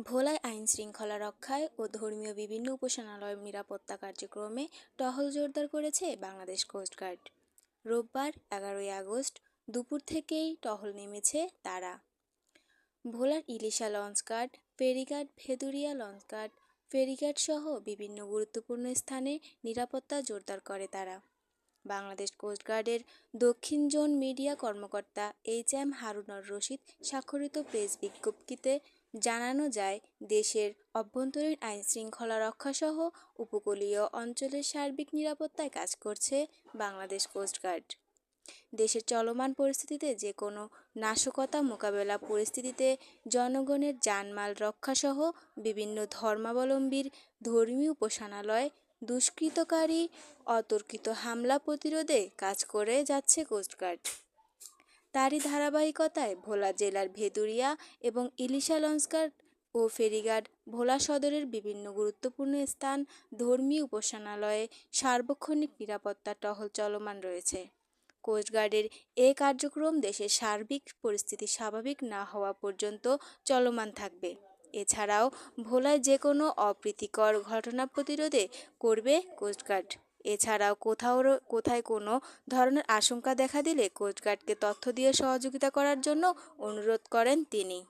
ভোলায় আইন শৃঙ্খলা রক্ষায় ও ধর্মীয় বিভিন্ন উপাসনালয় নিরাপত্তা কার্যক্রমে টহল জোরদার করেছে বাংলাদেশ কোস্টগার্ড রোববার এগারোই আগস্ট দুপুর থেকেই টহল নেমেছে তারা। ভোলার ইলিশা লঞ্চঘাট ফেরিঘাট ভেদুরিয়া লঞ্চঘাট ফেরিঘাট সহ বিভিন্ন গুরুত্বপূর্ণ স্থানে নিরাপত্তা জোরদার করে তারা। বাংলাদেশ কোস্টগার্ডের দক্ষিণ জোন মিডিয়া কর্মকর্তা এইচ এম হারুনর রশিদ স্বাক্ষরিত প্রেস বিজ্ঞপ্তিতে জানানো যায়, দেশের অভ্যন্তরীণ আইন শৃঙ্খলা রক্ষাসহ উপকূলীয় অঞ্চলের সার্বিক নিরাপত্তায় কাজ করছে বাংলাদেশ কোস্টগার্ড দেশের চলমান পরিস্থিতিতে যে কোনো নাশকতা মোকাবেলা পরিস্থিতিতে জনগণের জানমাল রক্ষাসহ বিভিন্ন ধর্মাবলম্বীর ধর্মীয় উপাসনালয় দুষ্কৃতকারী, অতর্কিত হামলা প্রতিরোধে কাজ করে যাচ্ছে কোস্টগার্ড তারই ধারাবাহিকতায় ভোলা জেলার ভেদুরিয়া এবং ইলিশা লঞ্চঘাট ও ফেরিঘাট ভোলা সদরের বিভিন্ন গুরুত্বপূর্ণ স্থান ধর্মীয় উপাসনালয়ে সার্বক্ষণিক নিরাপত্তা টহল চলমান রয়েছে। কোস্টগার্ডের এ কার্যক্রম দেশের সার্বিক পরিস্থিতি স্বাভাবিক না হওয়া পর্যন্ত চলমান থাকবে। এছাড়াও ভোলায় যে কোনো অপ্রীতিকর ঘটনা প্রতিরোধে করবে কোস্টগার্ড এছাড়াও কোথাও কোথায় কোনো ধরনের আশঙ্কা দেখা দিলে কোস্টগার্ডকে তথ্য দিয়ে সহযোগিতা করার জন্য অনুরোধ করেন তিনি।